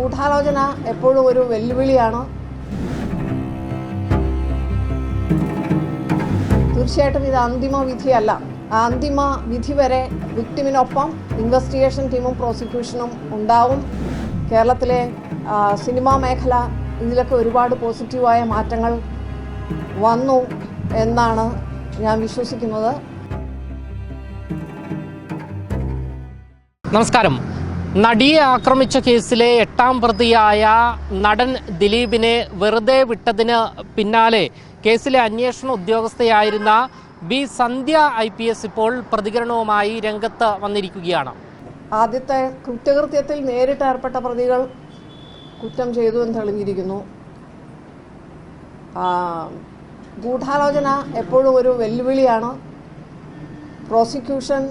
ഗൂഢാലോചന എപ്പോഴും ഒരു വെല്ലുവിളിയാണ്. തീർച്ചയായിട്ടും ഇത് അന്തിമ വിധിയല്ല. അന്തിമ വിധി വരെ വിക്ടിമിനൊപ്പം ഇൻവെസ്റ്റിഗേഷൻ ടീമും പ്രോസിക്യൂഷനും ഉണ്ടാവും. കേരളത്തിലെ സിനിമാ മേഖല ഇതിലൊക്കെ ഒരുപാട് പോസിറ്റീവായ മാറ്റങ്ങൾ വന്നു എന്നാണ് ഞാൻ വിശ്വസിക്കുന്നത്. നമസ്കാരം. നടിയെ ആക്രമിച്ച കേസിലെ എട്ടാം പ്രതിയായ നടൻ ദിലീപിനെ വെറുതെ വിട്ടതിന് പിന്നാലെ കേസിലെ അന്വേഷണ ഉദ്യോഗസ്ഥയായിരുന്ന B Sandhya I P S ഇപ്പോൾ പ്രതികരണവുമായി രംഗത്ത് വന്നിരിക്കുകയാണ്. ആദ്യത്തെ കുറ്റകൃത്യത്തിൽ നേരിട്ട് ഏർപ്പെട്ട പ്രതികൾ കുറ്റം ചെയ്തു എന്ന് തെളിഞ്ഞിരിക്കുന്നു. ഗൂഢാലോചന എപ്പോഴും ഒരു വെല്ലുവിളിയാണ്. പ്രോസിക്യൂഷൻ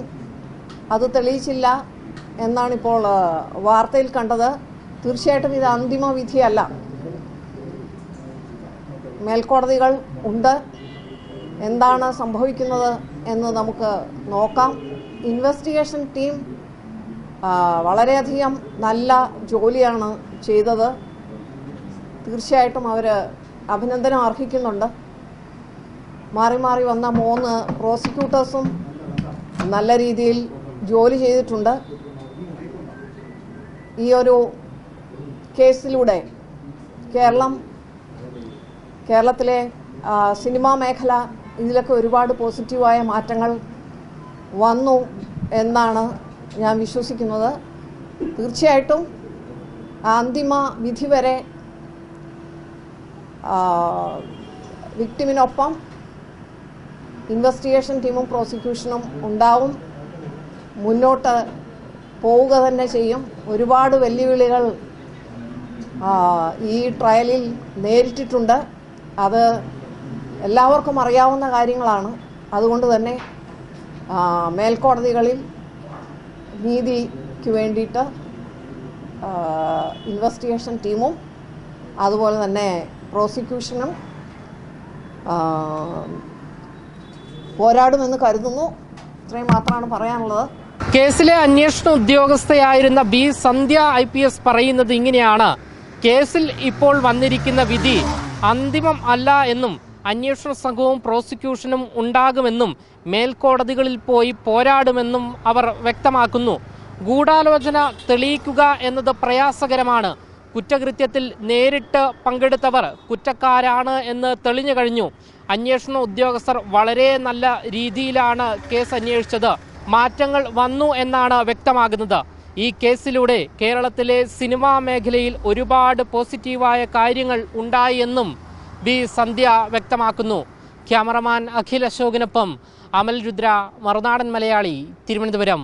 അത് തെളിയിച്ചില്ല. എന്നാണ് ഇപ്പോൾ വാർത്തയിൽ കണ്ടത്. തീർച്ചയായിട്ടും ഇത് അന്തിമ വിധിയല്ല. മേൽക്കോടതികൾ ഉണ്ട്. എന്താണ് സംഭവിക്കുന്നത് എന്ന് നമുക്ക് നോക്കാം. ഇൻവെസ്റ്റിഗേഷൻ ടീം വളരെയധികം നല്ല ജോലിയാണ് ചെയ്തത്. തീർച്ചയായിട്ടും അവർ അഭിനന്ദനം അർഹിക്കുന്നുണ്ട്. മാറി മാറി വന്ന മൂന്ന് പ്രോസിക്യൂട്ടേഴ്സും നല്ല രീതിയിൽ ജോലി ചെയ്തിട്ടുണ്ട്. ഈ ഒരു കേസിലൂടെ കേരളം കേരളത്തിലെ സിനിമാ മേഖല ഇതിലൊക്കെ ഒരുപാട് പോസിറ്റീവായ മാറ്റങ്ങൾ വന്നു എന്നാണ് ഞാൻ വിശ്വസിക്കുന്നത്. തീർച്ചയായിട്ടും അന്തിമ വിധി വരെ വിക്ടിമിനൊപ്പം ഇൻവെസ്റ്റിഗേഷൻ ടീമും പ്രോസിക്യൂഷനും ഉണ്ടാവും. മുന്നോട്ട് പോവുക തന്നെ ചെയ്യും. ഒരുപാട് വെല്ലുവിളികൾ ഈ ട്രയലിൽ നേരിട്ടിട്ടുണ്ട്. അത് എല്ലാവർക്കും അറിയാവുന്ന കാര്യങ്ങളാണ്. അതുകൊണ്ട് തന്നെ മേൽക്കോടതികളിൽ നീതിക്ക് വേണ്ടിയിട്ട് ഇൻവെസ്റ്റിഗേഷൻ ടീമും അതുപോലെ തന്നെ പ്രോസിക്യൂഷനും പോരാടുമെന്ന് കരുതുന്നു. ഇത്രയും മാത്രമാണ് പറയാനുള്ളത്. കേസിലെ അന്വേഷണ ഉദ്യോഗസ്ഥയായിരുന്ന B Sandhya I P S പറയുന്നത് ഇങ്ങനെയാണ്. കേസിൽ ഇപ്പോൾ വന്നിരിക്കുന്ന വിധി അന്തിമം അല്ല എന്നും അന്വേഷണ സംഘവും പ്രോസിക്യൂഷനും ഉണ്ടാകുമെന്നും മേൽക്കോടതികളിൽ പോയി പോരാടുമെന്നും അവർ വ്യക്തമാക്കുന്നു. ഗൂഢാലോചന തെളിയിക്കുക എന്നത് പ്രയാസകരമാണ്. കുറ്റകൃത്യത്തിൽ നേരിട്ട് പങ്കെടുത്തവർ കുറ്റക്കാരാണ് എന്ന് തെളിഞ്ഞു കഴിഞ്ഞു. അന്വേഷണ ഉദ്യോഗസ്ഥർ വളരെ നല്ല രീതിയിലാണ് കേസ് അന്വേഷിച്ചത്. മാറ്റങ്ങൾ വന്നു എന്നാണ് വ്യക്തമാകുന്നത്. ഈ കേസിലൂടെ കേരളത്തിലെ സിനിമാ മേഖലയിൽ ഒരുപാട് പോസിറ്റീവായ കാര്യങ്ങൾ ഉണ്ടായി എന്നും ബി സന്ധ്യ വ്യക്തമാക്കുന്നു. ക്യാമറമാൻ അഖിൽ അശോകിനൊപ്പം അമൽ രുദ്ര മറുനാടൻ മലയാളി തിരുവനന്തപുരം.